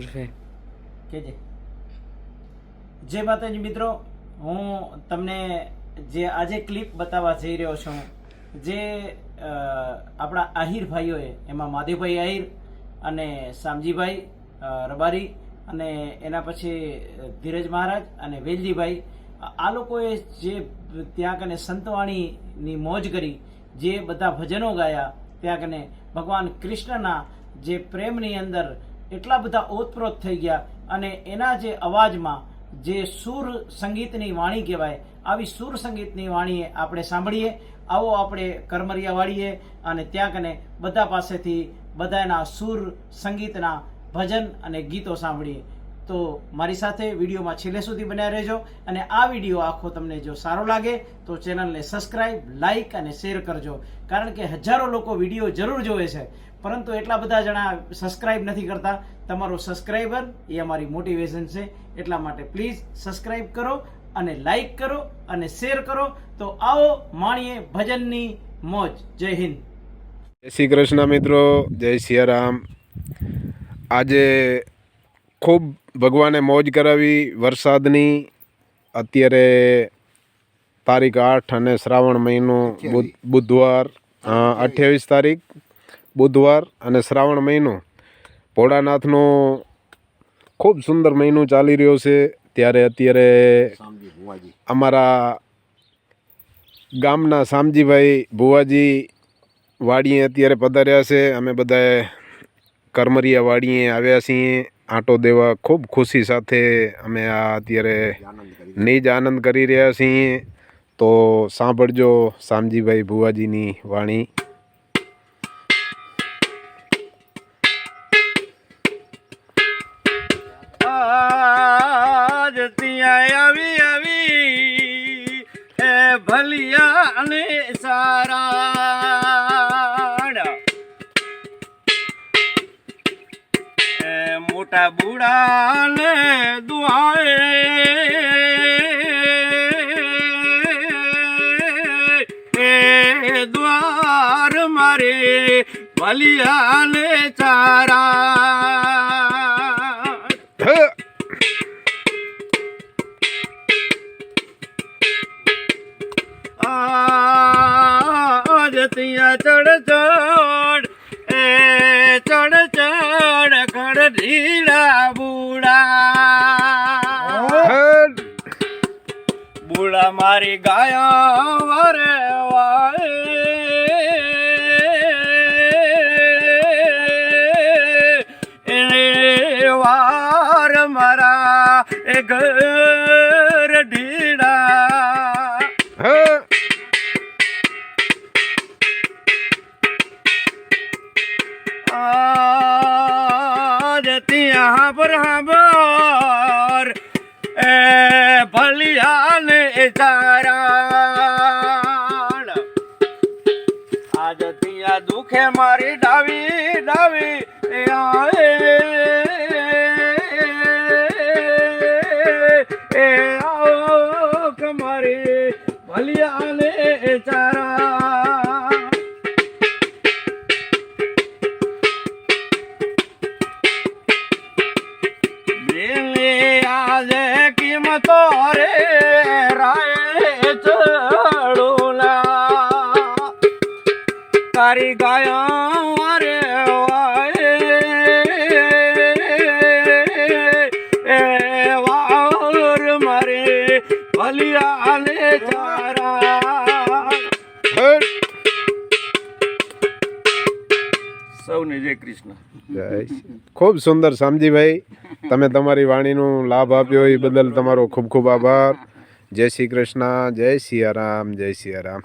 કરશે. કેજે. જય માતાજી મિત્રો, હું તમને જે આજે ક્લિપ બતાવવા જઈ રહ્યો છું, જે આપણા આહિર ભાઈઓએ, એમાં માધવભાઈ આહિર અને શામજીભાઈ રબારી અને એના પછી ધીરજ મહારાજ અને વેલજીભાઈ, આ લોકોએ જે ત્યાં કને સંતવાણીની મોજ કરી, જે બધા ભજનો ગાયા ત્યાં કને ભગવાન કૃષ્ણના જે પ્રેમની અંદર એટલા બધા ઓતપ્રોત થઈ ગયા અને એના જે અવાજમાં જે સુર સંગીતની વાણી કહેવાય, આવી સુર સંગીતની વાણીએ આપણે સાંભળીએ, આવો આપણે કરમરિયા વાળીએ અને ત્યાં કને બધા પાસેથી બધાના સુર સંગીતના ભજન અને ગીતો સાંભળીએ. તો મારી સાથે વિડીયોમાં છેલ્લે સુધી બન્યા રહેજો અને આ વીડિયો આખો તમને જો સારો લાગે તો ચેનલને સબસ્ક્રાઈબ લાઇક અને શેર કરજો. કારણ કે હજારો લોકો વીડિયો જરૂર જોવે છે. પરંતુ એટલા બધા જણા સબસ્ક્રાઇબ નથી કરતા. તમારો સબસ્ક્રાઇબર એ અમારી મોટિવેશન છે. એટલા માટે પ્લીઝ સબસ્ક્રાઇબ કરો અને લાઇક કરો અને શેર કરો. તો આવો માણીએ ભજનની મોજ. જય હિન્દ. જય શ્રી કૃષ્ણ મિત્રો. જય સિયારામ. આજે ખૂબ ભગવાને મોજ કરાવી વરસાદની. અત્યારે તારીખ આઠ અને શ્રાવણ મહિનો બુધ- બુધવાર અઠ્યાવીસ તારીખ. બુધવાર અને શ્રાવણ મહિનો ભોળાનાથનો ખૂબ સુંદર મહિનો ચાલી રહ્યો છે. ત્યારે અત્યારે અમારા ગામના શામજીભાઈ ભુવાજી વાડીએ અત્યારે પધાર્યા છે. અમે બધાએ કરમરિયા વાડીએ આવ્યા છીએ. આંટો દેવા ખૂબ ખુશી સાથે અમે આ અત્યારે નિજ આનંદ કરી રહ્યા છીએ. તો સાંભળજો શામજીભાઈ ભુવાજીની વાણી. ત્યાં આવી આવી એ ભલિયા અને સારા એ મોટા બુડા ને દુઆએ એ દ્વાર મારે ભલિયા ને ચારા આજ ત્યાં ચડ ચડ એ ચડ ચડ ઘર ઢીલા બુડા! બુડા મારી ગાયા વરે વાય વાર મારા એ ઘર પર હબર એ ભલિયાને ચારણ આજ ત્યાં દુખે મારી ડાવી ડાવી એ આએ રે રાય ચડુલા. તારી ગાયા રે વાય. એ વાર મારે ભલિયાને ચારા. સૌને જય કૃષ્ણ. ખૂબ સુંદર શામજીભાઈ. તમે તમારી વાણીનું લાભ આપ્યો, એ બદલ તમારો ખૂબ ખૂબ આભાર. જય શ્રી કૃષ્ણ, જય સિયારામ જય સિયારામ.